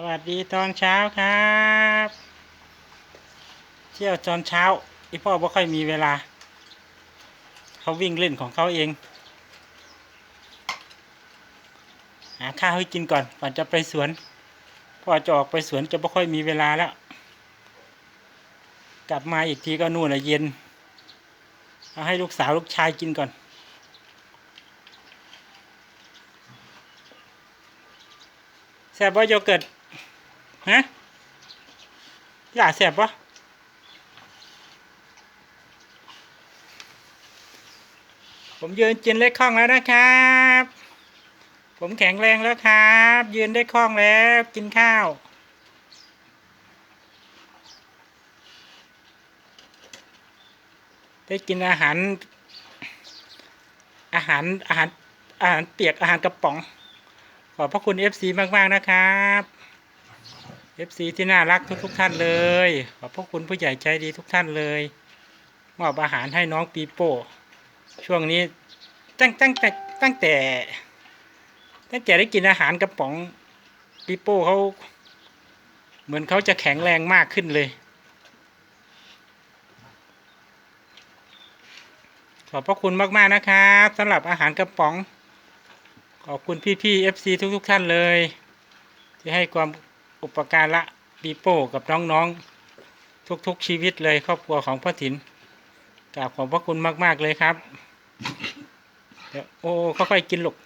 สวัสดีตอนเช้าครับ เที่ยวตอนเช้าอีพ่อไม่ค่อยมีเวลา เขาวิ่งเล่นของเขาเอง หาข้าวให้กินก่อนก่อนจะไปสวน พ่อจะออกไปสวนจะไม่ค่อยมีเวลาแล้ว กลับมาอีกทีก็นู่นละเย็น เอาให้ลูกสาวลูกชายกินก่อนแซ่บว่าโยเกิร์ต ฮะอยากแสบปะผมยืนจินเล็กคล่องแล้วนะครับ ผมแข็งแรงแล้วครับ ยืนได้คล่องแล้วกินข้าวได้กินอาหาร อาหารอาหารอาหารเปียกอาหารกระป๋อง ขอบพระคุณ FC มาก ๆ นะครับ FC ที่น่ารักทุกๆท่านเลย ขอบพระคุณผู้ใหญ่ใจดีทุกท่านเลย มอบอาหารให้น้องปีโป้ ช่วงนี้ตั้งตั้งแต่ตั้งแต่ ตั้งแต่ได้กินอาหารกระป๋องปีโป้เขาเหมือนเขาจะแข็งแรงมากขึ้นเลย ขอบพระคุณมากๆนะครับสำหรับอาหารกระป๋อง ขอบคุณพี่ๆ FC ทุกๆท่านเลย ที่ให้ความ อุปการะปีโป้กับน้องๆ ทุกๆชีวิตเลยครอบครัวของพ่อถินกราบขอบพระคุณมาก ๆ เลยครับเดี๋ยวโอ้ค่อยๆกินลูก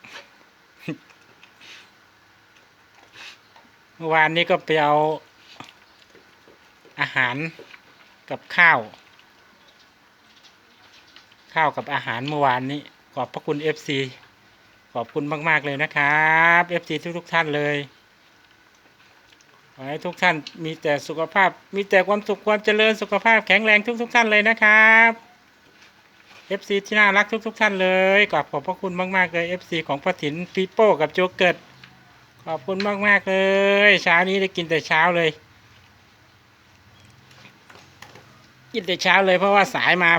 เมื่อวานนี้ก็ไปเอาอาหารกับข้าว ข้าวกับอาหารเมื่อวานนี้ ขอบพระคุณ FC ขอบคุณมาก ๆ เลยนะครับ FC ทุกทุกๆท่านเลย อให้ทุกท่านมีแต่สุขภาพ มีแต่ความสุขความเจริญสุขภาพแข็งแรงทุกทุกๆท่านเลยนะครับ FC ที่น่ารักทุกทุก ๆ ท่านเลยขอบขอบพระคุณมาก ๆ เลย FC ของพ่อถินปีโป้กับโจเกิร์ตขอบคุณมาก ๆ เลยเช้านี้ได้กินแต่เช้าเลย กินแต่เช้าเลยเพราะว่าสายมา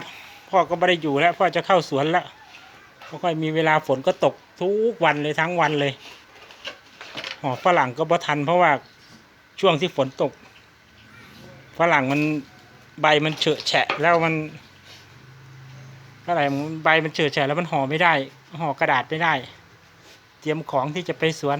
พ่อก็ไม่ได้อยู่แล้ว พ่อจะเข้าสวนแล้วไม่ค่อยมีเวลาฝนก็ตกทุกวันเลยทั้งวันเลยหอฝรั่งก็บ่ทันเพราะว่า ช่วงที่ฝนตกฝรั่งมันใบมันเฉอะแฉะแล้วมันอะไรใบมันเฉอะแฉะแล้วมันห่อไม่ได้ห่อกระดาษไม่ได้ เตรียมของที่จะไปสวน